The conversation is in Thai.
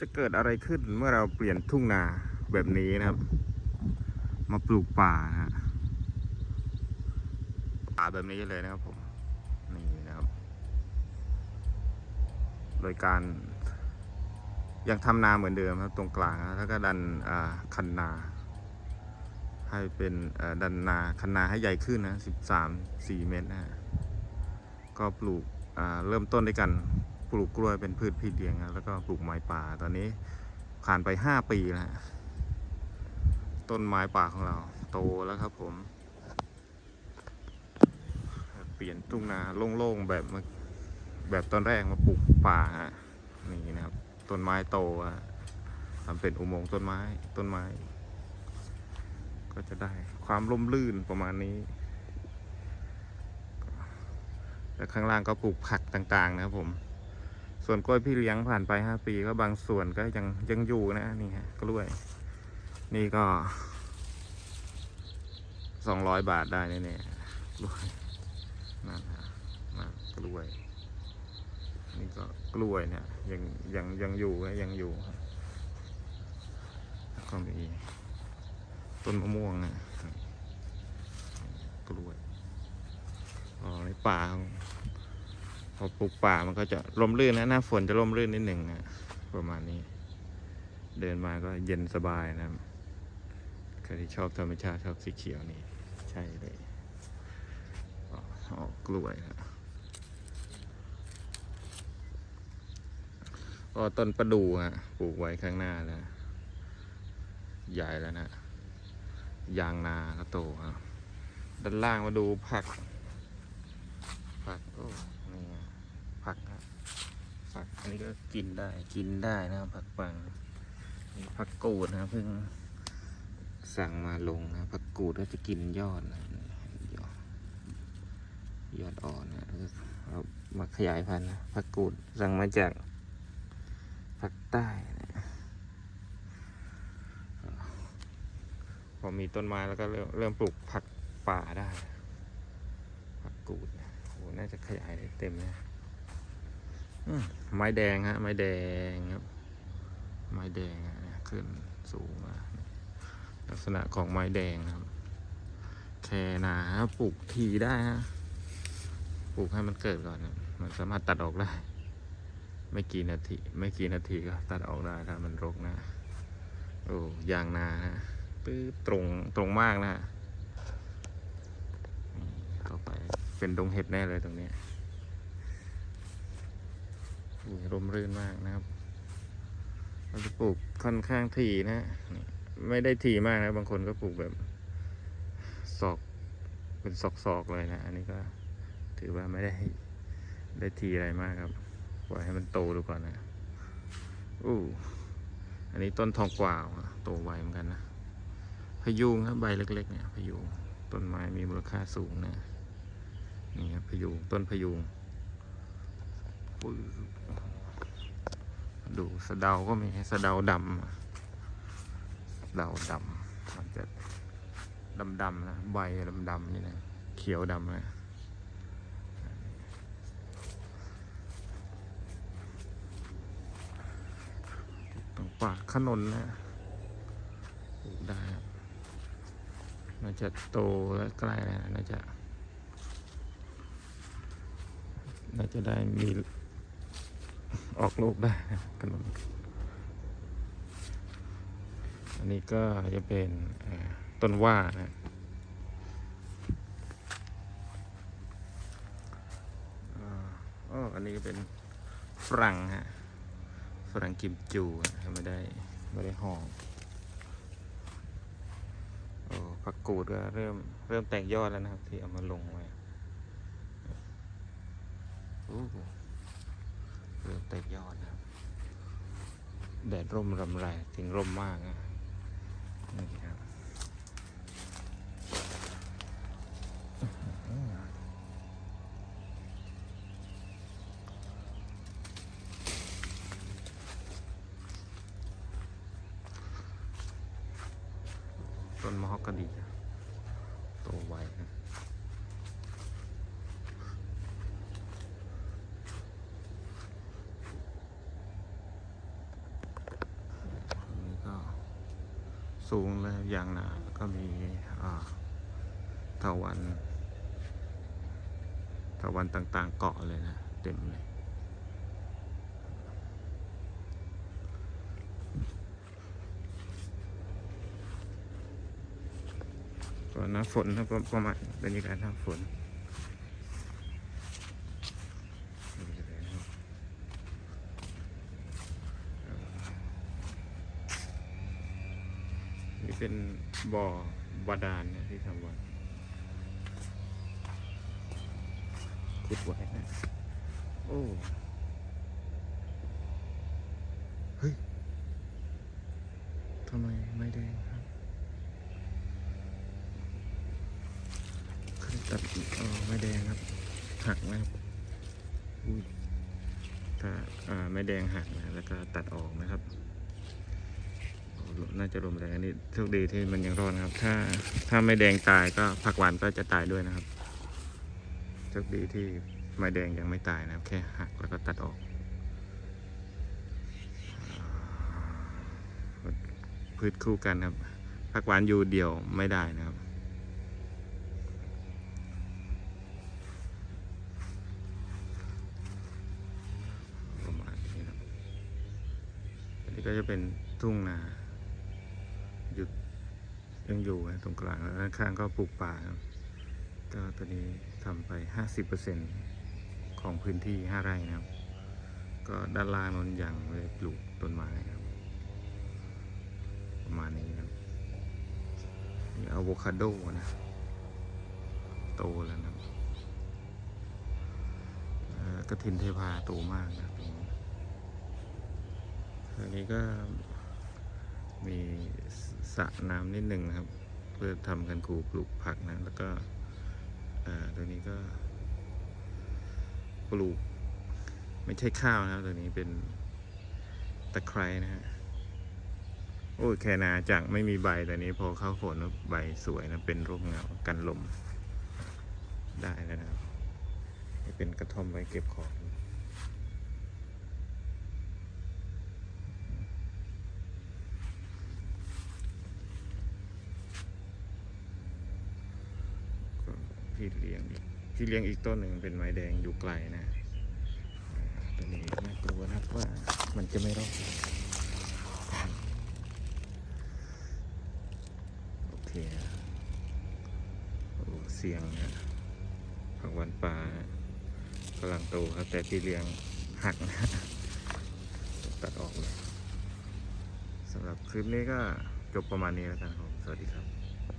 จะเกิดอะไรขึ้นเมื่อเราเปลี่ยนทุ่งนาแบบนี้นะครับ มาปลูกป่าฮะป่าแบบนี้เลยนะครับผมนี่นะครับ โดยการ ยังทำนาเหมือนเดิมครับ ตรงกลางแล้วก็ดันคันนา ให้เป็นดันนาคันนาให้ใหญ่ขึ้นนะสิบสามสี่เมตรนะก็ปลูกเริ่มต้นด้วยกัน ปลูกกล้วยเป็นพืชพี่เลี้ยงนะแล้วก็ปลูกไม้ป่าตอนนี้ผ่านไปห้าปีแล้วต้นไม้ป่าของเรา โตแล้วครับผม เปลี่ยนทุ่งนาโล่งๆแบบแบบตอนแรกมาปลูกป่าฮะนี่นะครับ ต้นไม้โตฮะทำเป็นอุโมงค์ต้นไม้ต้นไม้ ก็จะได้ความร่มรื่นประมาณนี้แล้วข้างล่างก็ปลูกผักต่างๆนะครับผม ส่วนกล้วยพี่เลี้ยงผ่านไปห้าปีก็บางส่วนก็ยังยังอยู่นะ นี่ฮะกล้วย นี่ก็สองร้อยบาทได้แน่ๆกล้วยนั่นฮะนั่นกล้วย นี่ก็กล้วยเนี่ยยังยังยังอยู่ยังอยู่แล้วก็มีต้นมะม่วงนะกล้วยอ๋อในป่าของ พอปลูกป่ามันก็จะร่มรื่นนะหน้าฝนจะร่มรื่นนิดหนึ่งนะประมาณนี้ เดินมาก็เย็นสบายนะใครที่ชอบธรรมชาติชอบสีเขียวนี่ ใช่เลยอออ๋อกล้วยนะก็ต้นประดู่ฮะปลูกไว้ข้างหน้าแล้วใหญ่แล้วนะยางนาก็โตครับด้านล่างมาดูผักผักโอ้ นี่ไงผักครับผัก อันนี้ก็กินได้กินได้นะครับผักปังมีผักกูดนะครับเพิ่งสั่งมาลงนะผักกูดก็จะกินยอดนะยอดยอดอ่อนนะก็เอามาขยายพันธุ์นะผักกูดสั่งมาจากภาคใต้นะพอมีต้นไม้แล้วก็เริ่มเริ่มปลูกผักป่าได้ผักกูดโอ้น่าจะขยายได้เต็มนะ ไม้แดงฮะ ไม้แดงครับ ไม้แดงอะเนี่ยขึ้นสูงมาลักษณะของไม้แดงครับ แคนาปลูกทีได้ฮะ ปลูกให้มันเกิดก่อน มันสามารถตัดออกได้ ไม่กี่นาที ไม่กี่นาทีก็ตัดออกได้ถ้ามันรกนะ โอ้ยางนาฮะปื๊ดตรงตรงมากนะนี่เข้าไปเป็นดงเห็ดแน่เลยตรงนี้ ร่มรื่นมากนะครับเราจะปลูกค่อนข้างถี่นะฮะไม่ได้ถี่มากนะ บางคนก็ปลูกแบบศอกเป็นศอกๆเลยนะ อันนี้ก็ถือว่าไม่ได้ได้ทีอะไรมากครับ ปล่อยให้มันโตดูก่อนนะอู้อันนี้ต้นทองกวาวโตไวเหมือนกันนะ พยุงครับใบเล็ก ๆ เนี่ย พยุง ต้นไม้มีมูลค่าสูงนะ นี่ครับพยุง ต้นพยุง ดูสะเดาก็มีสะเดาดำสะเดาดำมันจะดำๆนะใบดำๆนี่นะเขียวดำนะตรงป่าขนนนะปลูกได้ครับน่าจะโตและใกล้แล้วน่าจะ น่าจะได้มี ออกลูกได้นะขนอันนี้ก็จะเป็นต้นว่านะอ๋ออันนี้ก็เป็นฝรั่งฮะฝรั่งกิมจูฮะไม่ได้ไม่ได้ห่อโอ้ผักกูดก็เริ่มเริ่มแตกยอดแล้วนะครับ ที่เอามาลงไว้โอ้ แตกยอดนะครับแดดร่มรำไรถึงร่มมากนะนี่ครับต้นมะฮอกกานีโตไวนะ สูงและยางหนาก็มีตะวันตะวันต่างๆเกาะเลยนะ เต็มเลย ก่อนหน้าฝนนะประประมาณบรรยากาศหน้าฝนนี่เป็น บ่อบาดาลนะที่ทำไว้ขุดไว้นะโอ้เฮ้ยทำไมไม่แดงครับขึ้นตัดเออไม่แดงครับหักนะครับอุ้ยถ้าอ่าไม่แดงหักนะแล้วก็ตัดออกนะครับ น่าจะลมแรงอันนี้โชคดีที่มันยังรอดนะครับ ถ้าถ้าไม่แดงตายก็ผักหวานก็จะตายด้วยนะครับโชคดีที่ไม่แดงยังไม่ตายนะครับ แค่หักแล้วก็ตัดออกพืชคู่กันครับผักหวานอยู่เดี่ยวไม่ได้นะครับประมาณนี้นะอันนี้ก็จะเป็นทุ่งนา ยังอยู่นะตรงกลางแล้วข้างก็ปลูกป่าครับก็ตอนนี้ทำไปห้าสิบเปอร์เซ็นของพื้นที่ห้าไร่นะครับ ก็ด้านล่างนั้นยังไม่ได้ปลูกต้นไม้ครับ ประมาณนี้ครับมีอะโวคาโดนะ โตแล้วนะกระถินเทพาโตมากนะตรงนี้อันนี้ก็ มีสระน้ำนิดหนึ่งนะครับ เพื่อทำกันคูปลูกผักนะ แล้วก็อ่อตัวนี้ก็ ปลูก ไม่ใช่ข้าวนะครับตัวนี้เป็นตะไคร้นะฮะโอ้ยแคนาจากไม่มีใบแต่นี้พอเข้าฝนแล้วใบสวยนะเป็นร่มเงากันลม ได้แล้วนะครับเป็นกระท่อมไว้เก็บของ ก็ พี่เลี้ยงอีกพี่เลี้ยงอีกต้นหนึ่งเป็นไม้แดงอยู่ไกลนะตัวนี้น่ากลัวนะว่ามันจะไม่รอดโอเคโอ้เสียงนะผักวานป่ากำลังโตครับ แต่พี่เลี้ยงหักนะตัดออกเลยสำหรับคลิปนี้ก็จบประมาณนี้แล้วกันครับ สวัสดีครับ